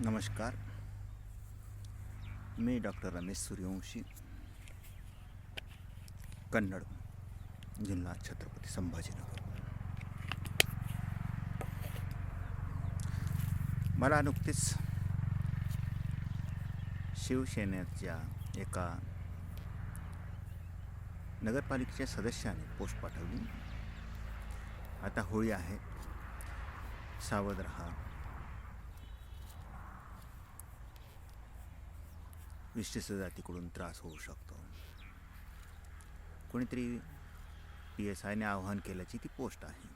नमस्कार. मी डॉक्टर रमेश सूर्यवंशी कन्नड जिल्हा छत्रपती संभाजीनगर. मला नुकतीच शिवसेनेच्या एका नगरपालिकेच्या सदस्याने पोस्ट पाठवली. आता होळी आहे. सावध रहा. विशिष्ट जातीकडून त्रास होऊ शकतो. कोणीतरी पी एस आयने आवाहन केल्याची ती पोस्ट आहे.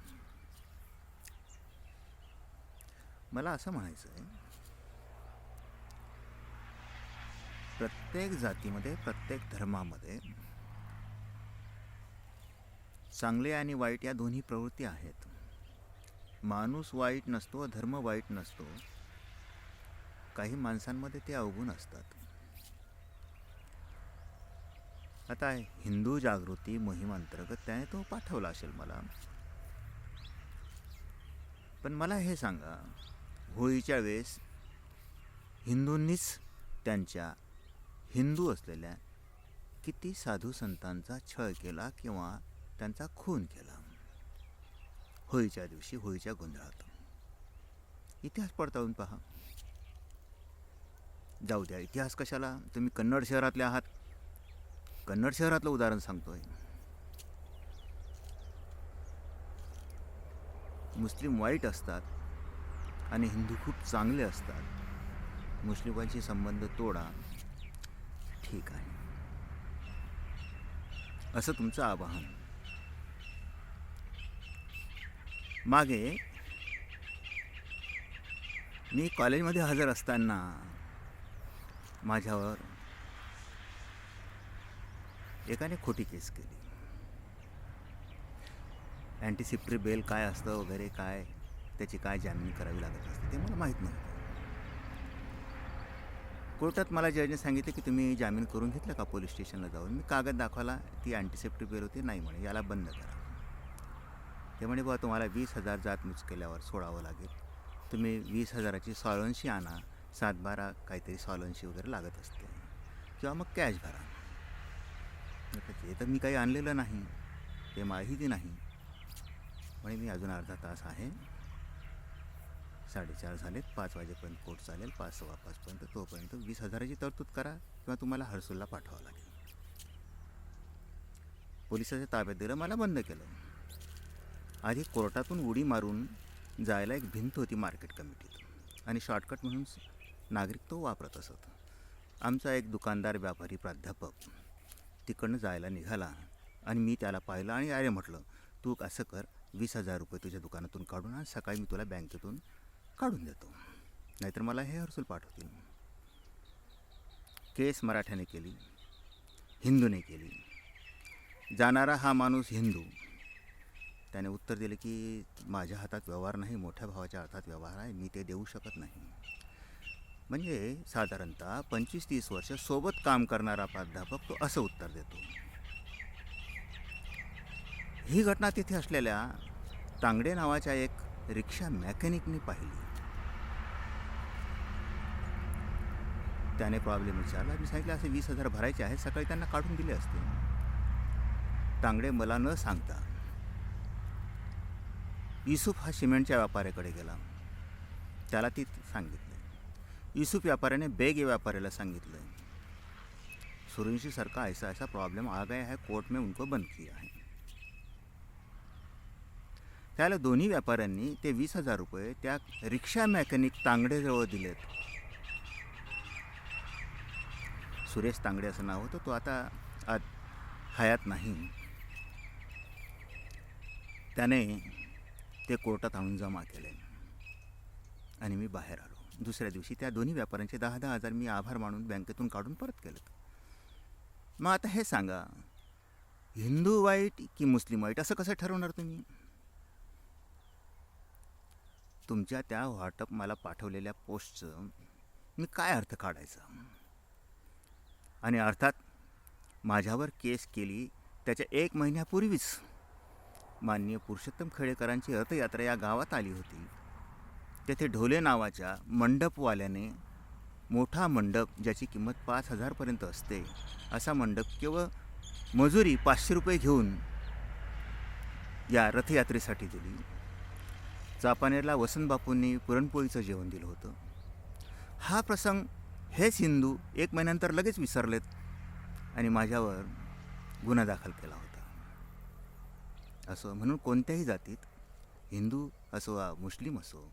मला असं म्हणायचं आहे प्रत्येक जातीमध्ये प्रत्येक धर्मामध्ये चांगले आणि वाईट या दोन्ही प्रवृत्ती आहेत. माणूस वाईट नसतो धर्म वाईट नसतो. काही माणसांमध्ये ते अवगुण असतात. आता हिंदू जागृती मोहिमांतर्गत त्याने तो पाठवला असेल मला. पण मला हे सांगा होळीच्या वेळेस हिंदूंनीच त्यांच्या हिंदू असलेल्या किती साधू संतांचा छळ केला किंवा त्यांचा खून केला. होळीच्या दिवशी होळीच्या गोंधळात इतिहास पडताळून पहा. जाऊ द्या इतिहास कशाला? तुम्ही कन्नड शहरातले आहात. कन्नड शहरातलं उदाहरण सांगतोय. मुस्लिम वाईट असतात आणि हिंदू खूप चांगले असतात. मुस्लिमांशी संबंध तोडा. ठीक आहे. असं तुमचं आवाहन. मागे मी कॉलेजमध्ये हजर असताना माझ्यावर एकाने खोटी केस केली. अँटीसिप्टरी बेल काय असतं वगैरे काय त्याची काय जामीन करावी लागत असते ते मला माहीत नव्हतं. कोर्टात मला जजने सांगितलं की तुम्ही जामीन करून घेतलं का? पोलीस स्टेशनला जाऊन. मी कागद दाखवला ती अँटीसेप्टिक बेल होती नाही म्हणे याला बंद करा. ते म्हणे बुवा तुम्हाला वीस हजार जातमुच केल्यावर सोडावं लागेल. तुम्ही वीस हजाराची सॉलन्सी आणा. सातबारा काहीतरी सॉलन्सी वगैरे लागत असते. किंवा मग कॅश भरा. ते तर मी काही आणलेलं नाही. ते माहिती नाही. म्हणे मी अजून अर्धा तास आहे. साडेचार झालेत. पाच वाजेपर्यंत कोर्ट चालेल. पाच सव्वा पाचपर्यंत तोपर्यंत वीस हजाराची तरतूद करा किंवा तुम्हाला हर्सूलला पाठवावं लागेल. पोलिसाच्या ताब्यात दिलं मला बंद केलं. आधी कोर्टातून उडी मारून जायला एक भिंत होती मार्केट कमिटीत. आणि शॉर्टकट म्हणून नागरिक तो वापरत असत. आमचा एक दुकानदार व्यापारी प्राध्यापक तिकडनं जायला निघाला आणि मी त्याला पाहिलं आणि अरे म्हटलं तू असं कर वीस हजार रुपये तुझ्या दुकानातून काढून आणि सकाळी मी तुला बँकेतून काढून देतो. नाहीतर मला हे हर्सूल पाठवतील. केस मराठ्याने केली हिंदूने केली. जाणारा हा माणूस हिंदू त्याने उत्तर दिले की माझ्या हातात व्यवहार नाही मोठ्या भावाच्या हातात व्यवहार आहे मी ते देऊ शकत नाही. म्हणजे साधारणतः पंचवीस तीस वर्ष सोबत काम करणारा प्राध्यापक तो असं उत्तर देतो. ही घटना तिथे असलेल्या तांगडे नावाच्या एक रिक्षा मॅकॅनिकने पाहिली. त्याने प्रॉब्लेम विचारला मी सांगितलं असे वीस हजार भरायचे आहेत सकाळी त्यांना काढून दिले असते. तांगडे मला न सांगता युसुफ हा सिमेंटच्या व्यापाऱ्याकडे गेला. त्याला ती सांगितलं. युसुफ व्यापाऱ्याने बेग या व्यापाऱ्याला सांगितलं सूर्यवंशी सर ऐसा ऐसा प्रॉब्लम आ गया है कोर्ट में उनको बंद किया है. त्याला दोन्ही व्यापाऱ्यांनी ते वीस हजार रुपये त्या रिक्षा मेकॅनिक तांगडेजवळ दिलेत. सुरेश तांगडे असं नाव होतं तो आता आज हयात नाही. त्याने ते कोर्टात आणून जमा केले. आणि मी बाहेर आलो. दुसऱ्या दिवशी त्या दोन्ही व्यापाऱ्यांचे दहा दहा हजार मी आभार मानून बँकेतून काढून परत केलं. मग आता हे सांगा हिंदू वाईट की मुस्लिम वाईट असं कसं ठरवणार तुम्ही? तुमच्या त्या व्हॉटअप मला पाठवलेल्या पोस्टचं मी काय अर्थ काढायचा? आणि अर्थात माझ्यावर केस केली त्याच्या एक महिन्यापूर्वीच. माननीय पुरुषोत्तम खेडेकरांची रथयात्रा या गावात आली होती. तेथे ढोले नावाच्या मंडपवाल्याने मोठा मंडप ज्याची किंमत पाच हजारपर्यंत असते असा मंडप केवळ मजुरी पाचशे रुपये घेऊन या रथयात्रेसाठी दिली. चापानेरला वसंतबापूंनी पुरणपोळीचं जेवण दिलं होतं. हा प्रसंग हेच हिंदू एक महिन्यानंतर लगेच विसरलेत आणि माझ्यावर गुन्हा दाखल केला होता. असो म्हणून कोणत्याही जातीत हिंदू असो वा मुस्लिम असो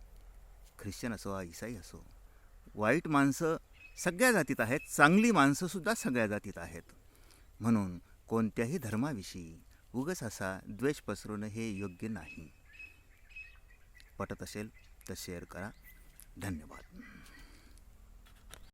ख्रिश्चन असो वा इसाई असो वाईट माणसं सगळ्या जातीत आहेत चांगली माणसंसुद्धा सगळ्या जातीत आहेत. म्हणून कोणत्याही धर्माविषयी उगस असा द्वेष पसरवणं हे योग्य नाही. पटत असेल तर शेअर करा. धन्यवाद.